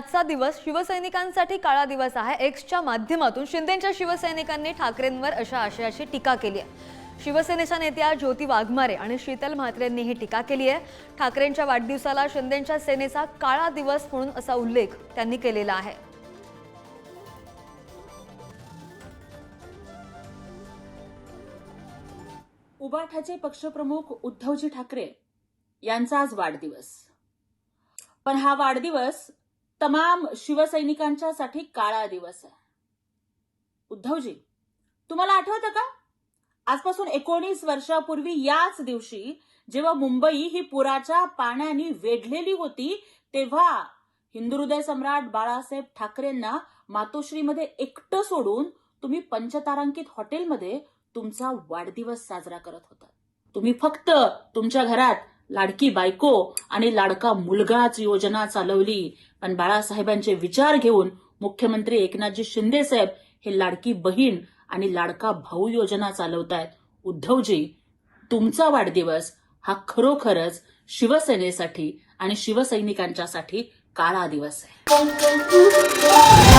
आजचा दिवस शिवसैनिकांसाठी काळा दिवस आहे. एक्सच्या माध्यमातून शिंदेच्या शिवसैनिकांनी ठाकरेंवर अशा आशयाची टीका केली आहे. शिवसेनेच्या नेत्या ज्योती वाघमारे आणि शीतल म्हात्रेंनी ही टीका केली आहे. ठाकरेंच्या वाढदिवसाला शिंदेच्या सेनेचा काळा दिवस म्हणून असा उल्लेख त्यांनी केलेला आहे. उबाठाचे पक्षप्रमुख उद्धवजी ठाकरे यांचा आज वाढदिवस. पण हा वाढदिवस तमाम शिवसैनिकांच्यासाठी काळा दिवस आहे. उद्धवजी तुम्हाला आठवतं का? आजपासून एकोणीस वर्षापूर्वी याच दिवशी जेव्हा मुंबई ही पुराच्या पाण्याने वेढलेली होती तेव्हा हिंदुहृदय सम्राट बाळासाहेब ठाकरेंना मातोश्रीमध्ये एकटं सोडून तुम्ही पंचतारांकित हॉटेलमध्ये तुमचा वाढदिवस साजरा करत होता. तुम्ही फक्त तुमच्या घरात लाडकी बायको आणि लाडका मुलगाच योजना चालवली. पण बाळासाहेबांचे विचार घेऊन मुख्यमंत्री एकनाथजी शिंदे साहेब हे लाडकी बहीण आणि लाडका भाऊ योजना चालवतायत. उद्धवजी तुमचा वाढदिवस हा खरोखरच शिवसेनेसाठी आणि शिवसैनिकांच्यासाठी काळा दिवस आहे.